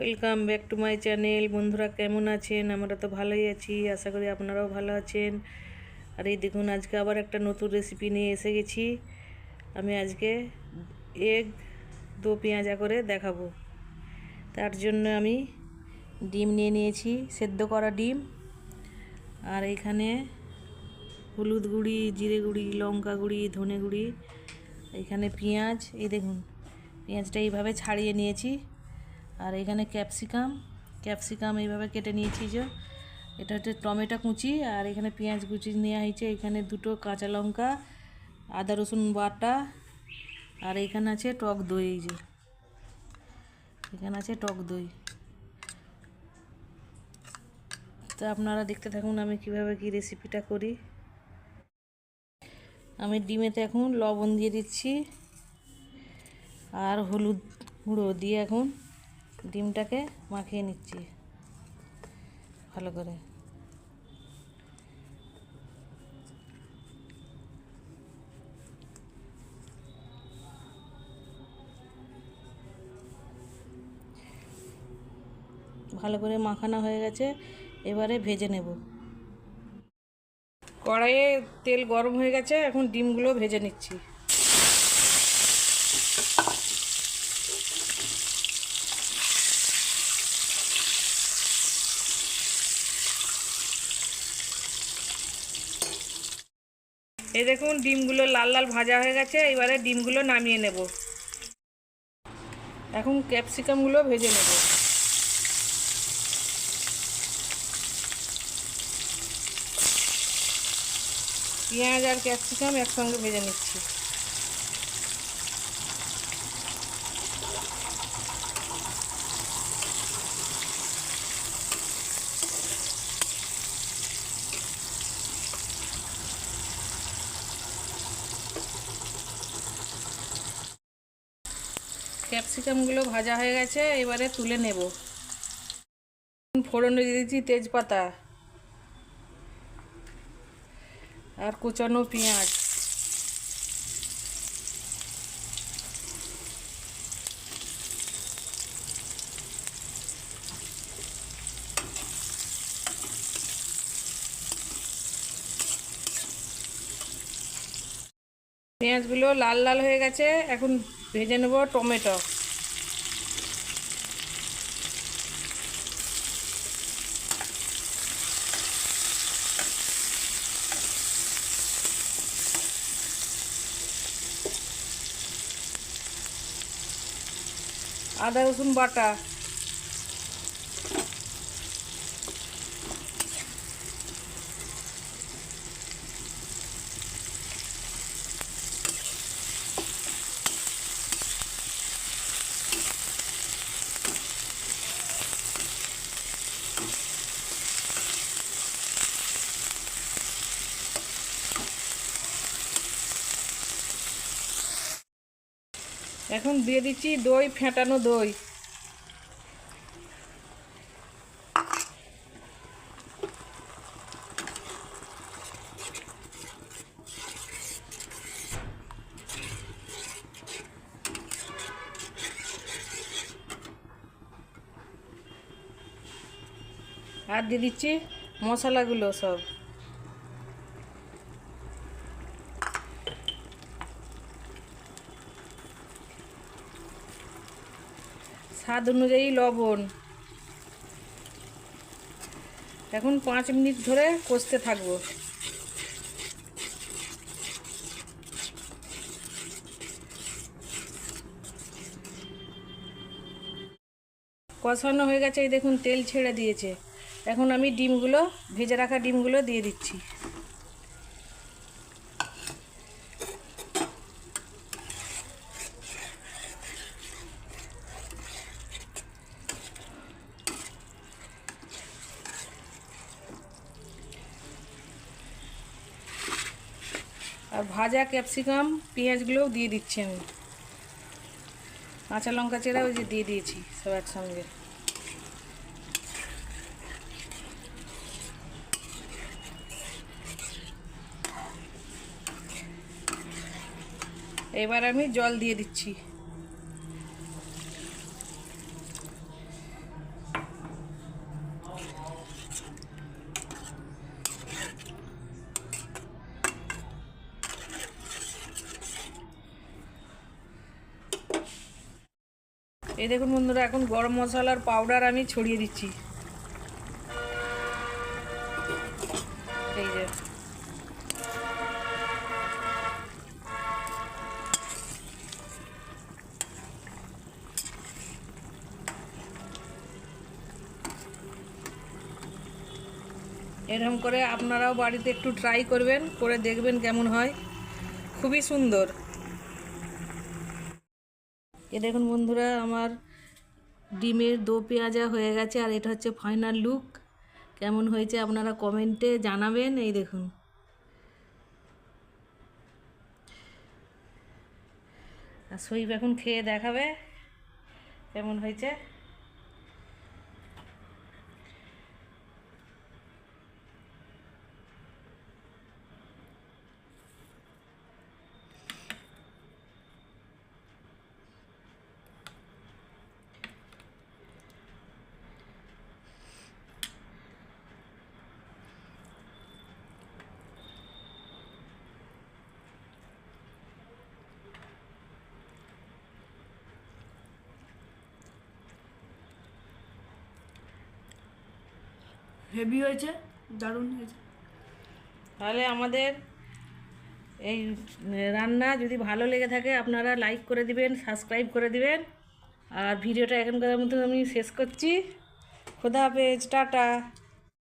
Welcome back to my channel বন্ধুরা, কেমন আছেন? আমরা তো ভালোই আছি, আশা করি আপনারাও ভালো আছেন। আর এই দেখুন, আজকে আবার একটা নতুন রেসিপি নিয়ে এসে গেছি। আমি আজকে এগ দো পেঁয়াজা করে দেখাবো। তার জন্য আমি ডিম নিয়ে নিয়েছি, সেদ্ধ করা ডিম। আর এইখানে হলুদ গুঁড়ি, জিরে গুঁড়ি, লঙ্কা গুঁড়ি, ধনে গুঁড়ি, এখানে পেঁয়াজ। এই দেখুন, পেঁয়াজটা এইভাবে ছাড়িয়ে নিয়েছি। আর এখানে ক্যাপসিকাম ক্যাপসিকাম এইভাবে কেটে নিয়েছি যে, এটা হচ্ছে টমেটো কুচি আর এখানে পেঁয়াজ কুচি নেওয়া হয়েছে। এখানে দুটো কাঁচা লঙ্কা, আদা রসুন বাটা আর এখানে আছে টক দই এই যে। এখানে আছে টক দই। তো আপনারা দেখতে থাকুন আমি কীভাবে কি রেসিপিটা করি। আমি ডিমেতে এখন লবণ দিয়ে দিচ্ছি আর হলুদ গুঁড়ো দিয়ে এখন ডিমটাকে মাখিয়ে নিচ্ছি। ভালো করে। ভালো করে মাখানো হয়ে গেছে। এবারে ভেজে নেব। কড়াইয়ে তেল গরম হয়ে গেছে, এখন ডিমগুলো ভেজে নিচ্ছি। এই দেখুন, ডিমগুলো লাল লাল ভাজা হয়ে গেছে, এবারে ডিমগুলো নামিয়ে নেব। এখন ক্যাপসিকামগুলো ভেজে নেব। পেঁয়াজ আর ক্যাপসিকাম একসঙ্গে ভেজে নিচ্ছি। ক্যাপসিকামগুলো ভাজা হয়ে গেছে, এবারে তুলে নেব। ফোড়নে দিয়ে দিচ্ছি তেজপাতা আর কুচানো পেঁয়াজ। পেঁয়াজগুলো লাল লাল হয়ে গেছে, এখন ভেজে নেব টমেটো। আদা রসুন বাটা। এখন দিয়ে দিচ্ছি দই ফেটানো দই। আর দিয়ে দিচ্ছি মশলাগুলো সব। স্বাদ অনুযায়ী লবণ। এখন পাঁচ মিনিট ধরে কষতে থাকব। কষানো হয়ে গেছে, এই দেখুন তেল ছেড়ে দিয়েছে। এখন আমি ডিমগুলো, ভেজে রাখা ডিমগুলো দিয়ে দিচ্ছি। আর ভাজা ক্যাপসিকাম, পেঁয়াজগুলোও দিয়ে দিচ্ছি আমি। কাঁচা লঙ্কা চেরা ওই যে দিয়ে দিয়েছি সব একসঙ্গে। এবার আমি জল দিয়ে দিচ্ছি। এই দেখুন বন্ধুরা, এখন গরম মশলার পাউডার আমি ছড়িয়ে দিচ্ছি। এই যে। এরকম করে আপনারাও বাড়িতে একটু ট্রাই করবেন, করে দেখবেন কেমন হয়। খুবই সুন্দর। এ দেখুন বন্ধুরা, আমার ডিমের দো পেঁয়াজা হয়ে গেছে, আর এটা হচ্ছে ফাইনাল লুক কেমন হয়েছে আপনারা কমেন্টে জানাবেন, এই দেখুন। আর সইব এখন খেয়ে দেখাবে, কেমন হয়েছে? হেভি হয়েছে, দারুণ হয়েছে। তাহলে আমাদের এই রান্না যদি ভালো লেগে থাকে, আপনারা লাইক করে দিবেন সাবস্ক্রাইব করে দিবেন। আর ভিডিওটা এখনকার মতো আমি শেষ করছি। খোদা হাফেজ, টাটা।